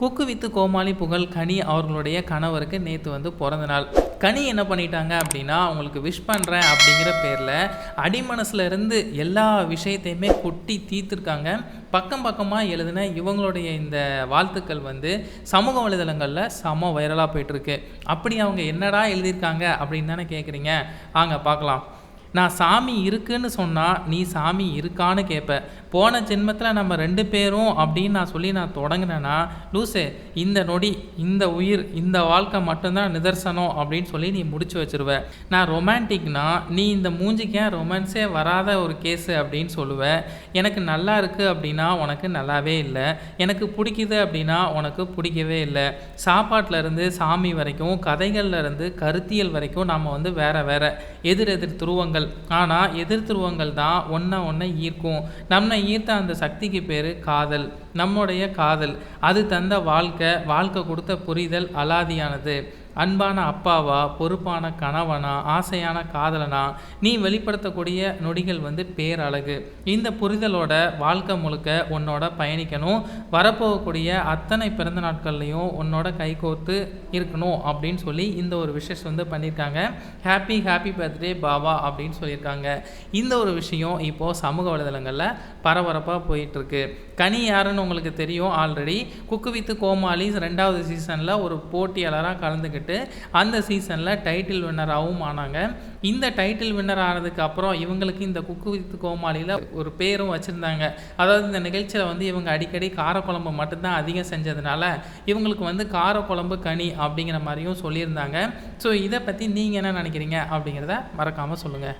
குக்கு with கோமாளி புகழ் கனி அவர்களுடைய கணவருக்கு நேற்று வந்து பிறந்த நாள். கனி என்ன பண்ணிட்டாங்க அப்படின்னா அவங்களுக்கு விஷ் பண்ணுறேன் அப்படிங்கிற பேரில் அடிமனசில் இருந்து எல்லா விஷயத்தையுமே கொட்டி தீர்த்துருக்காங்க. பக்கம் பக்கமாக எழுதின இவங்களுடைய இந்த வாழ்த்துக்கள் வந்து சமூக வலைதளங்களில் செம வைரலாக போயிட்டுருக்கு அப்படி அவங்க என்னடா எழுதியிருக்காங்க அப்படின்னு தானே கேட்குறீங்க வாங்க பார்க்கலாம். நான் சாமி இருக்குன்னு சொன்னால் நீ சாமி இருக்கான்னு கேட்ப போன ஜென்மத்தில் நம்ம ரெண்டு பேரும் அப்படின்னு நான் சொல்லி நான் தொடங்கினேன்னா லூசே இந்த நொடி இந்த உயிர் இந்த வாழ்க்கை மட்டும்தான் நிதர்சனம் அப்படின்னு சொல்லி நீ முடிச்சு வச்சிருவ. நான் ரொமான்டிக்னா நீ இந்த மூஞ்சிக்கு ஏன் ரொமான்ஸே வராத ஒரு கேஸு? அப்படின்னு சொல்லுவ. எனக்கு நல்லா இருக்குது அப்படின்னா உனக்கு நல்லாவே இல்லை. எனக்கு பிடிக்குது அப்படின்னா உனக்கு பிடிக்கவே இல்லை. சாப்பாட்டிலேருந்து சாமி வரைக்கும் கதைகள்லேருந்து கருத்தியல் வரைக்கும் நாம் வந்து வேற வேற. எதிர் எதிர் துருவங்கள் ஆனால் எதிர் துருவங்கள் தான் ஒன்றை ஒன்றை ஈர்க்கும். நம்மை ஈர்த்த அந்த சக்திக்கு பேர் காதல். நம்முடைய காதல். அது தந்த வாழ்க்கை வாழ்க்கை கொடுத்த புரிதல் அலாதியானது. அன்பான அப்பாவா பொறுப்பான கணவனா ஆசையான காதலனா நீ வெளிப்படுத்தக்கூடிய நொடிகள் வந்து பேரழகு. இந்த புரிதலோட வாழ்க்கை முழுக்க உன்னோட பயணிக்கணும். வரப்போகக்கூடிய அத்தனை பிறந்த நாட்கள்லையும் உன்னோட கைகோர்த்து இருக்கணும் அப்படின்னு சொல்லி இந்த ஒரு விஷஸ் வந்து பண்ணியிருக்காங்க ஹாப்பி ஹாப்பி பர்த்டே பாபா அப்படின்னு சொல்லியிருக்காங்க இந்த ஒரு விஷயம் இப்போது சமூக வலைதளங்களில் பரபரப்பாக போயிட்டுருக்கு. கனி யாருன்னு உங்களுக்கு தெரியும் ஆல்ரெடி குக்கு வித்து கோமாளிஸ் ரெண்டாவது சீசனில் ஒரு போட்டியாளராக கலந்துக்கிட்டு அந்த சீசனில் டைட்டில் வின்னராகவும் ஆனாங்க. இந்த டைட்டில் வின்னர் ஆனதுக்கு அப்புறம் இவங்களுக்கு இந்த குக்கு வித் கோமாளியில் ஒரு பேரும் வச்சுருந்தாங்க. அதாவது இந்த நிகழ்ச்சியில் வந்து இவங்க அடிக்கடி காரக்குழம்பு மட்டும்தான் அதிகம் செஞ்சதுனால இவங்களுக்கு வந்து காரக்குழம்பு கனி அப்படிங்கிற மாதிரியும் சொல்லியிருந்தாங்க. ஸோ இதை பற்றி நீங்கள் என்ன நினைக்கிறீங்க அப்படிங்கிறத மறக்காமல் சொல்லுங்கள்